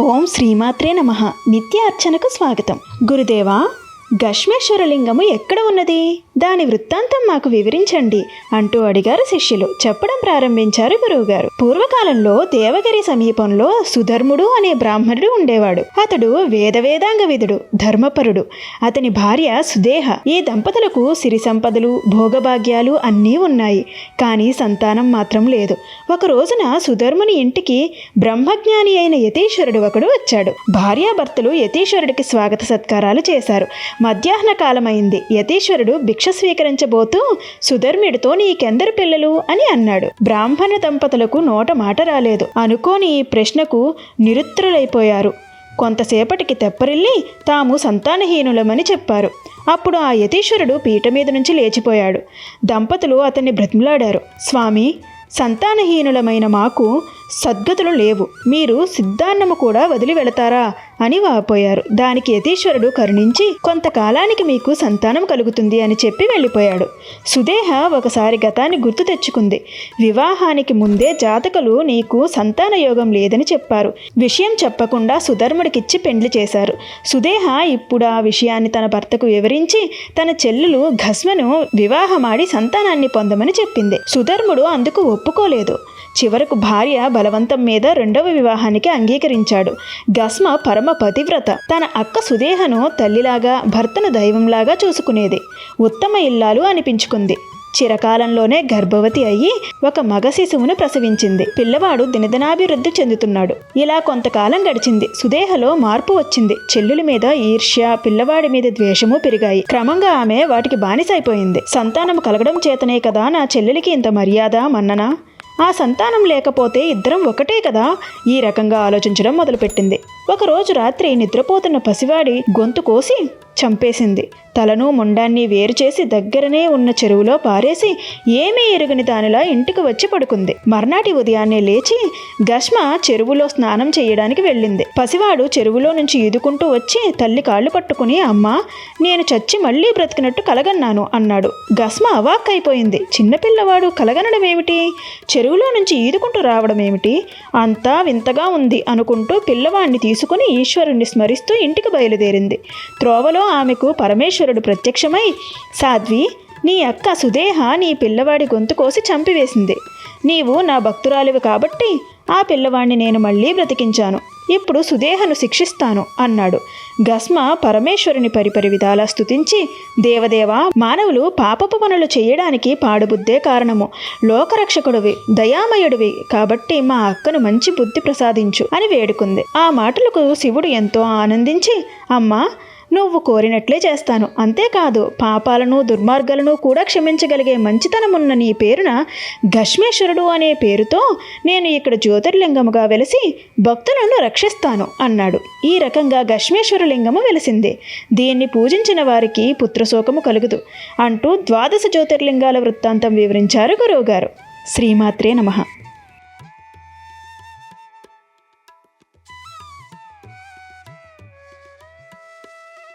ఓం శ్రీమాత్రే నమ. నిత్య అర్చనకు స్వాగతం. గురుదేవా గష్మేశ్వరలింగము ఎక్కడ ఉన్నది? దాని వృత్తాంతం మాకు వివరించండి అంటూ అడిగారు శిష్యులు. చెప్పడం ప్రారంభించారు గురువుగారు. పూర్వకాలంలో దేవగిరి సమీపంలో సుధర్ముడు అనే బ్రాహ్మణుడు ఉండేవాడు. అతడు వేదవేదాంగ విధుడు ధర్మపరుడు. అతని భార్య సుదేహ. ఈ దంపతులకు సిరి సంపదలు భోగభాగ్యాలు అన్నీ ఉన్నాయి. కానీ సంతానం మాత్రం లేదు. ఒక రోజున సుధర్ముని ఇంటికి బ్రహ్మజ్ఞాని అయిన యతీశ్వరుడు ఒకడు వచ్చాడు. భార్యాభర్తలు యతీశ్వరుడికి స్వాగత సత్కారాలు చేశారు. మధ్యాహ్న కాలమైంది. యతీశ్వరుడు భిక్ష స్వీకరించబోతూ సుధర్మిడితో నీకెందరు పిల్లలు? అని అన్నాడు. బ్రాహ్మణ దంపతులకు నోట మాట రాలేదు. అనుకోని ఈ ప్రశ్నకు నిరుత్తరులైపోయారు. కొంతసేపటికి తెప్పరిల్లి తాము సంతానహీనులమని చెప్పారు. అప్పుడు ఆ యతీశ్వరుడు పీట మీద నుంచి లేచిపోయాడు. దంపతులు అతన్ని బ్రతిమలాడారు. స్వామి సంతానహీనులమైన మాకు సద్గతులు లేవు. మీరు సిద్ధాన్నము కూడా వదిలి వెళతారా? అని వాపోయారు. దానికి యతీశ్వరుడు కరుణించి కొంతకాలానికి మీకు సంతానం కలుగుతుంది అని చెప్పి వెళ్ళిపోయాడు. సుదేహ ఒకసారి గతాన్ని గుర్తు తెచ్చుకుంది. వివాహానికి ముందే జాతకులు నీకు సంతాన యోగం లేదని చెప్పారు. విషయం చెప్పకుండా సుధర్ముడికిచ్చి పెండ్లి చేశారు. సుదేహ ఇప్పుడు ఆ విషయాన్ని తన భర్తకు వివరించి తన చెల్లెలు ఘస్మను వివాహమాడి సంతానాన్ని పొందమని చెప్పింది. సుధర్ముడు అందుకు ఒప్పుకోలేదు. చివరకు భార్య బలవంతం మీద రెండవ వివాహానికి అంగీకరించాడు. గస్మ పరమ పతివ్రత. తన అక్క సుదేహను తల్లిలాగా భర్తను దైవంలాగా చూసుకునేది. ఉత్తమ ఇల్లాలు అనిపించుకుంది. చిరకాలంలోనే గర్భవతి అయ్యి ఒక మగ శిశువును ప్రసవించింది. పిల్లవాడు దినదినాభివృద్ధి చెందుతున్నాడు. ఇలా కొంతకాలం గడిచింది. సుదేహలో మార్పు వచ్చింది. చెల్లుల మీద ఈర్ష్య పిల్లవాడి మీద ద్వేషము పెరిగాయి. క్రమంగా ఆమె వాటికి బానిసైపోయింది. సంతానం కలగడం చేతనే కదా నా చెల్లెలికి ఇంత మర్యాద మన్ననా? ఆ సంతానం లేకపోతే ఇద్దరం ఒకటే కదా? ఈ రకంగా ఆలోచించడం మొదలుపెట్టింది. ఒకరోజు రాత్రి నిద్రపోతున్న పసివాడి గొంతు కోసి చంపేసింది. తలను ముండాన్ని వేరు చేసి దగ్గరనే ఉన్న చెరువులో పారేసి ఏమీ ఎరుగని దానిలా ఇంటికి వచ్చి పడుకుంది. మర్నాటి ఉదయాన్నే లేచి గష్మ చెరువులో స్నానం చేయడానికి వెళ్ళింది. పసివాడు చెరువులో నుంచి ఈదుకుంటూ వచ్చి తల్లి కాళ్ళు పట్టుకుని అమ్మా నేను చచ్చి మళ్ళీ బ్రతికినట్టు కలగన్నాను అన్నాడు. గస్మ అవాక్కైపోయింది. చిన్నపిల్లవాడు కలగనడం ఏమిటి? చెరువులో నుంచి ఈదుకుంటూ రావడం ఏమిటి? అంతా వింతగా ఉంది అనుకుంటూ పిల్లవాడిని తీసుకుని ఈశ్వరుణ్ణి స్మరిస్తూ ఇంటికి బయలుదేరింది. త్రోవలో ఆమెకు పరమేశ్వరుడు ప్రత్యక్షమై సాధ్వి నీ అక్క సుదేహ నీ పిల్లవాడి గొంతు కోసి చంపివేసింది. నీవు నా భక్తురాలివి కాబట్టి ఆ పిల్లవాడిని నేను మళ్ళీ బ్రతికించాను. ఇప్పుడు సుదేహను శిక్షిస్తాను అన్నాడు. గస్మ పరమేశ్వరుని పరిపరి విధాలా స్థుతించి దేవదేవ మానవులు పాపపు పనులు చేయడానికి పాడుబుద్ధే కారణము. లోకరక్షకుడివి దయామయుడివి కాబట్టి మా అక్కను మంచి బుద్ధి ప్రసాదించు అని వేడుకుంది. ఆ మాటలకు శివుడు ఎంతో ఆనందించి అమ్మా నువ్వు కోరినట్లే చేస్తాను. అంతేకాదు పాపాలను దుర్మార్గాలను కూడా క్షమించగలిగే మంచితనమున్న నీ పేరున గష్మేశ్వరుడు అనే పేరుతో నేను ఇక్కడ జ్యోతిర్లింగముగా వెలిసి భక్తులను రక్షిస్తాను అన్నాడు. ఈ రకంగా ఘష్మేశ్వర లింగము వెలిసింది. దీన్ని పూజించిన వారికి పుత్రశోకము కలుగుదు అంటూ ద్వాదశ జ్యోతిర్లింగాల వృత్తాంతం వివరించారు గురువుగారు. శ్రీమాత్రే నమః.